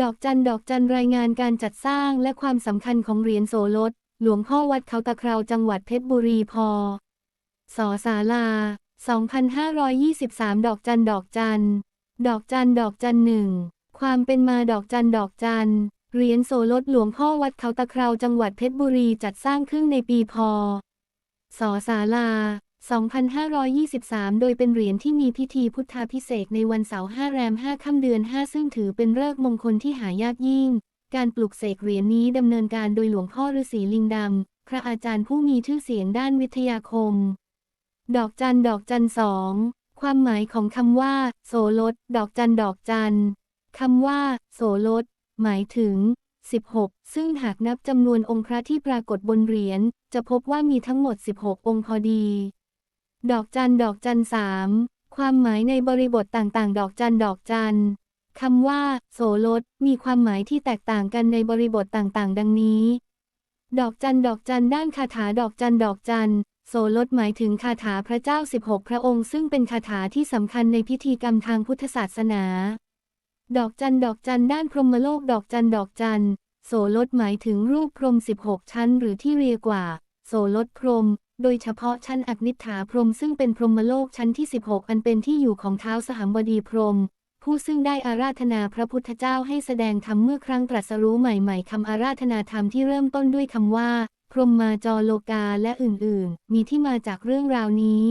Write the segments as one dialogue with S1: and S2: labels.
S1: ดอกจันดอกจันรายงานการจัดสร้างและความสำคัญของเหรียญโสรถหลวงพ่อวัดเขาตะคราวจังหวัดเพชรบุรีพอสอสาลา 2523 ดอกจันดอกจัน ดอกจันดอกจันหนึ่ง ความเป็นมาดอกจันดอกจัน เหรียญโสรถหลวงพ่อวัดเขาตะคราวจังหวัดเพชรบุรีจัดสร้างขึ้นในปีพสอสาลา 2523 โดยเป็นเหรียญที่มีพิธีพุทธาพิเศษในวันเสาร์5แรม 5 ค่ำเดือน 5 ซึ่งถือเป็นฤกษ์มงคลที่หายากยิ่ง การปลุกเสกเหรียญนี้ดำเนินการโดยหลวงพ่อฤาษีลิงดำ พระอาจารย์ผู้มีชื่อเสียงด้านวิทยาคม ดอกจันดอกจันสอง ความหมายของคำว่า โสรถดอกจันดอกจันคำว่า โสรถหมายถึง 16 ซึ่งหากนับจำนวนองค์พระที่ปรากฏบนเหรียญ จะพบว่ามีทั้งหมด 16 องค์พอดี ดอกจันดอกจันสามความหมายในบริบทต่างๆ ดอกจันดอกจันคำว่า โสรถมีความหมายที่แตกต่างกันในบริบทต่างๆ ดังนี้ ดอกจันดอกจันด้านคาถาดอกจันดอกจันโสรถหมายถึงคาถาพระเจ้า 16 พระองค์ ซึ่งเป็นคาถาที่สำคัญในพิธีกรรมทางพุทธศาสนา ดอกจันดอกจันด้านพรหมโลกดอกจันดอกจันโสรถหมายถึงรูปพรหม16 ชั้น หรือที่เรียกว่า โสรถพรหม โดยเฉพาะชั้นอักนิฐาพรหมซึ่งเป็นพรหมโลกชั้นที่ 16 อันเป็นที่อยู่ของเท้าสหัมบดีพรหมผู้ซึ่งได้อาราธนาพระพุทธเจ้าให้แสดงธรรมเมื่อครั้งตรัสรู้ใหม่ๆคำอาราธนาธรรมที่เริ่มต้นด้วยคำว่า พรหมมาจอโลกาและอื่นๆ มีที่มาจากเรื่องราวนี้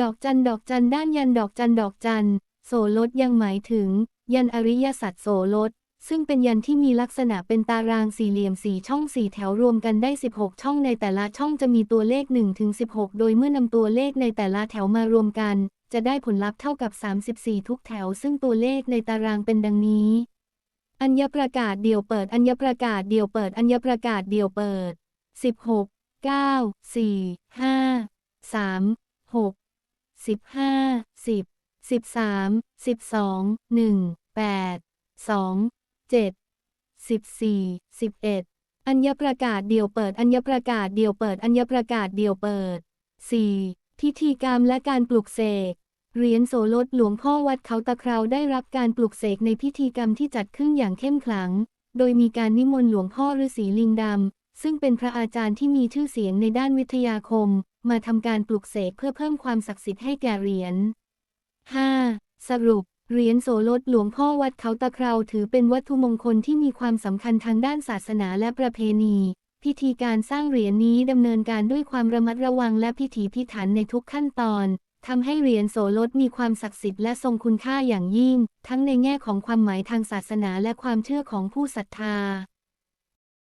S1: ดอกจันดอกจันด้านยันดอกจันดอกจันโสรถยังหมายถึง ยันอริยสัจโสรถ ซึ่งเป็นยันที่มีลักษณะเป็นตารางสี่เหลี่ยมสี่ช่องสี่แถวรวมกันได้ 16 ช่องในแต่ละช่องจะมีตัวเลข1ถึง16 โดยเมื่อนำตัวเลขในแต่ละแถวมารวมกัน จะได้ผลลัพธ์เท่ากับ 34 ทุกแถว ซึ่งตัวเลขในตารางเป็นดังนี้ อัญญประกาศเดี่ยวเปิด อัญญประกาศเดี่ยวเปิด อัญญประกาศเดี่ยวเปิด 16 9 4 5 3 6 15 10 13 12 1 8 2 7 14 11 อัญญประกาศเดี่ยวเปิด อัญญประกาศเดี่ยวเปิด อัญญประกาศเดี่ยวเปิด 4. พิธีกรรมและการปลุกเสกเหรียญโสรถหลวงพ่อวัดเขาตะคราวได้รับการปลุกเสกในพิธีกรรมที่จัดขึ้นอย่างเข้มขลัง โดยมีการนิมนต์หลวงพ่อฤาษีลิงดำ ซึ่งเป็นพระอาจารย์ที่มีชื่อเสียงในด้านวิทยาคม มาทำการปลุกเสกเพื่อเพิ่มความศักดิ์สิทธิ์ให้แก่เหรียญ 5. สรุป เหรียญโสรถหลวงพ่อวัดเขาตะเคราถือเป็นวัตถุมงคลที่มีความสำคัญทางด้านศาสนาและประเพณี พิธีการสร้างเหรียญนี้ดำเนินการด้วยความระมัดระวังและพิถีพิถันในทุกขั้นตอนทำให้เหรียญโสรถมีความศักดิ์สิทธิ์และทรงคุณค่าอย่างยิ่ง ทั้งในแง่ของความหมายทางศาสนาและความเชื่อของผู้ศรัทธา